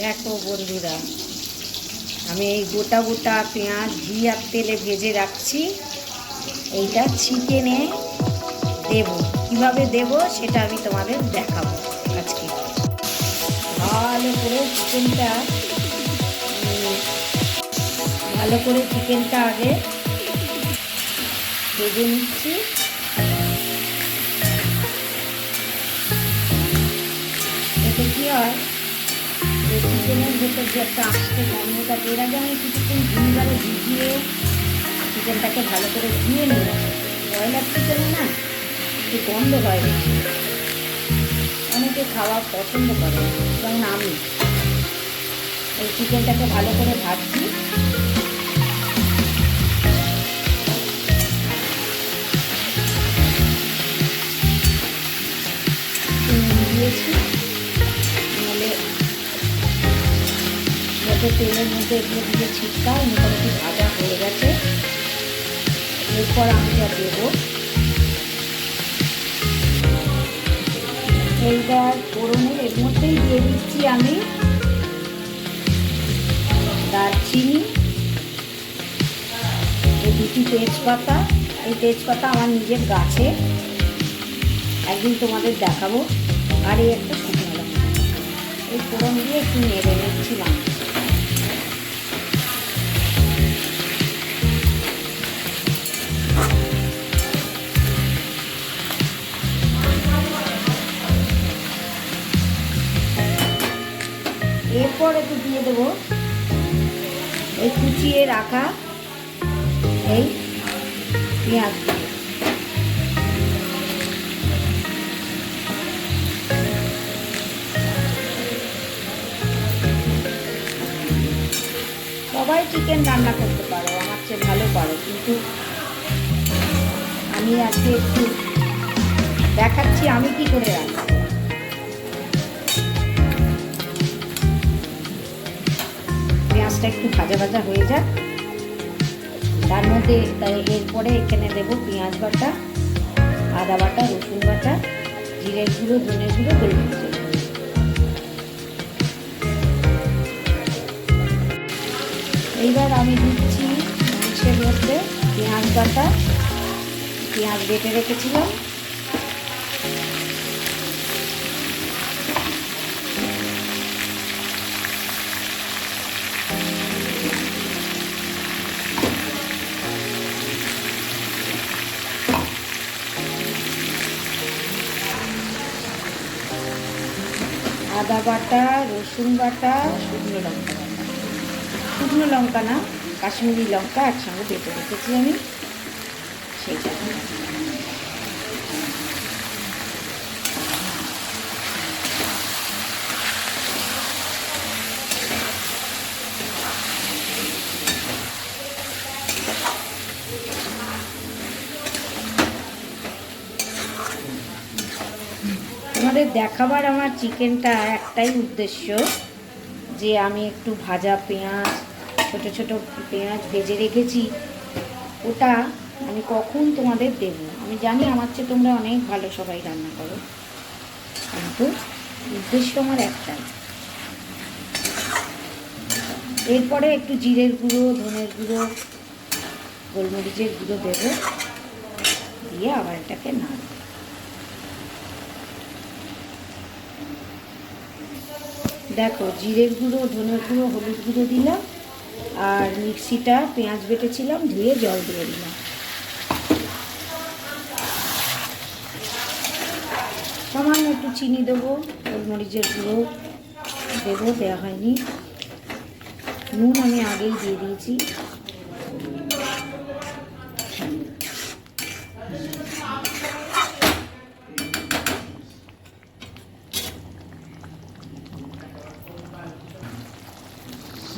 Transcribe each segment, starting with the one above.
দেখো বন্ধুরা, আমি এই গোটা গোটা পেঁয়াজ, ঘি আর তেলে ভেজে রাখছি। এইটা চিকেনে দেব। কীভাবে দেব সেটা আমি তোমাদের দেখাবো আজকে। ভালো করে চিকেনটা ভালো করে চিকেনটা আগে ভেজে নিচ্ছি। এতে কী হয়? চিকেনের ভেতর যে একটা আস্তে গন্ধটা, এর আগে আমি কিছুক্ষণ ভিনিগারে ভিজিয়ে চিকেনটাকে ভালো করে ধুয়ে নিই ব্রয়লার চিকেনে না, একটু গন্ধ হয় অনেকে খাওয়া পছন্দ করে যেমন আমি। এই চিকেনটাকে ভালো করে ভাজছি। দিয়েছি। যাতে তেলের মধ্যে এগুলো দিয়ে ছিটকায় মোটামুটি ভাজা হয়ে গেছে। এরপর আমি দেবো। এইবার ফোড়নের এর মধ্যেই দিয়ে দিচ্ছি আমি দারচিনি, এই দুটি তেজপাতা। এই তেজপাতা আমার নিজের গাছে। একদিন তোমাদের দেখাবো। আর এই একটা শুকনো লঙ্কা। এই ফোড়ন দিয়ে একটু নেড়ে নিচ্ছি এরপর একটু দিয়ে দেবো। এই কুচিয়ে রাখা এই পেঁয়াজ সবাই চিকেন রান্না করতে পারো, আমার চেয়ে ভালো পারো, কিন্তু আমি আজকে একটু দেখাচ্ছি আমি কি করে রান্না একটু ভাজা ভাজা হয়ে যাক। তার মধ্যে এরপরে এখানে দেবো পেঁয়াজ বাটা, আদা বাটা, রসুন বাটা জিরে গুঁড়ো ধনের গুঁড়ো গোলমরিচের এইবার আমি দিচ্ছি মাংসের মধ্যে পেঁয়াজ বাটা। পেঁয়াজ বেটে রেখেছিলাম। আদা বাটা, রসুন বাটা, শুকনো লঙ্কা শুকনো লঙ্কা না, কাশ্মীরি লঙ্কা একসঙ্গে বেটে রেখেছি আমি। সেই সেইটা তোমাদের দেখাবার আমার চিকেনটা একটাই উদ্দেশ্য, যে আমি একটু ভাজা পেঁয়াজ, ছোট ছোট পেঁয়াজ ভেজে রেখেছি। ওটা আমি কখন তোমাদের দেব? আমি জানি আমার চেয়ে তোমরা অনেক ভালো সবাই রান্না করো, কিন্তু উদ্দেশ্য আমার একটাই। এরপরে একটু জিরের গুঁড়ো, ধনের গুঁড়ো, গোলমরিচের গুঁড়ো দেবো, দিয়ে আবার এটাকে নাড়ব। দেখো জিরের গুঁড়ো ধনের গুঁড়ো, হলুদ গুঁড়ো দিলাম, আর মিক্সিটা পেঁয়াজ বেটেছিলাম, ধুয়ে জল দিয়ে দিলাম। সামান্য একটু চিনি দেবো, গোলমরিচের গুঁড়ো দেবো দেওয়া হয়নি। নুন আমি আগেই দিয়ে দিয়েছি।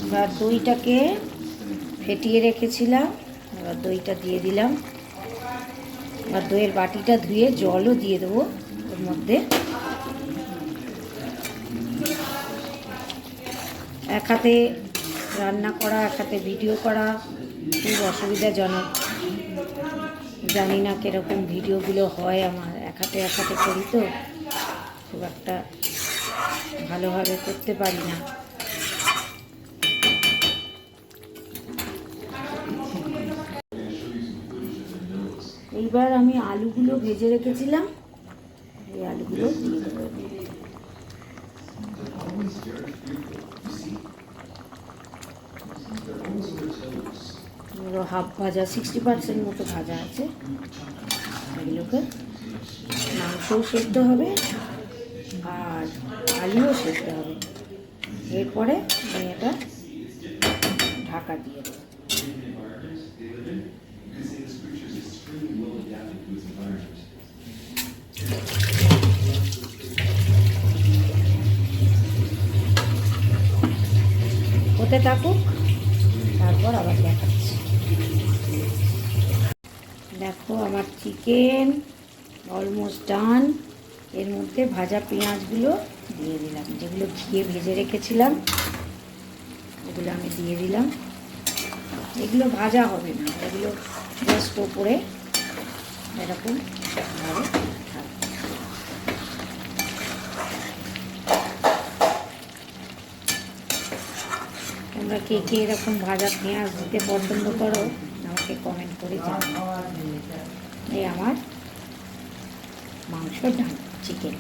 এবার দইটাকে ফেটিয়ে রেখেছিলাম, এবার দইটা দিয়ে দিলাম। এবার দইয়ের বাটিটা ধুয়ে জলও দিয়ে দেবো ওর মধ্যে। এক হাতে রান্না করা, এক হাতে ভিডিও করা খুব অসুবিধাজনক। জানি না কীরকম ভিডিওগুলো হয় আমার, এক হাতে এক হাতে করি তো, খুব একটা ভালোভাবে করতে পারি না। এইবার আমি আলুগুলো ভেজে রেখেছিলাম। এই আলুগুলো হাফ ভাজা সিক্সটি পার্সেন্ট মতো ভাজা আছে। এগুলোকে মাংসও সেদ্ধ হবে আর আলুও সেদ্ধ হবে। এরপরে আমি এটা ঢাকা দিয়ে দেবো। হতে থাকুক, তারপর আবার দেখাচ্ছি। দেখো আমার চিকেন অলমোস্ট ডান এর মধ্যে ভাজা পেঁয়াজগুলো দিয়ে দিলাম। যেগুলো ঘিয়ে ভেজে রেখেছিলাম এগুলো আমি দিয়ে দিলাম। এগুলো ভাজা হবে না, এগুলো জাস্ট এরকম। তোমরা কে কে এরকম ভাজা পেঁয়াজ দিতে পছন্দ করো, আমাকে কমেন্ট করে জানাও। এই আমার মাংস ডান চিকেন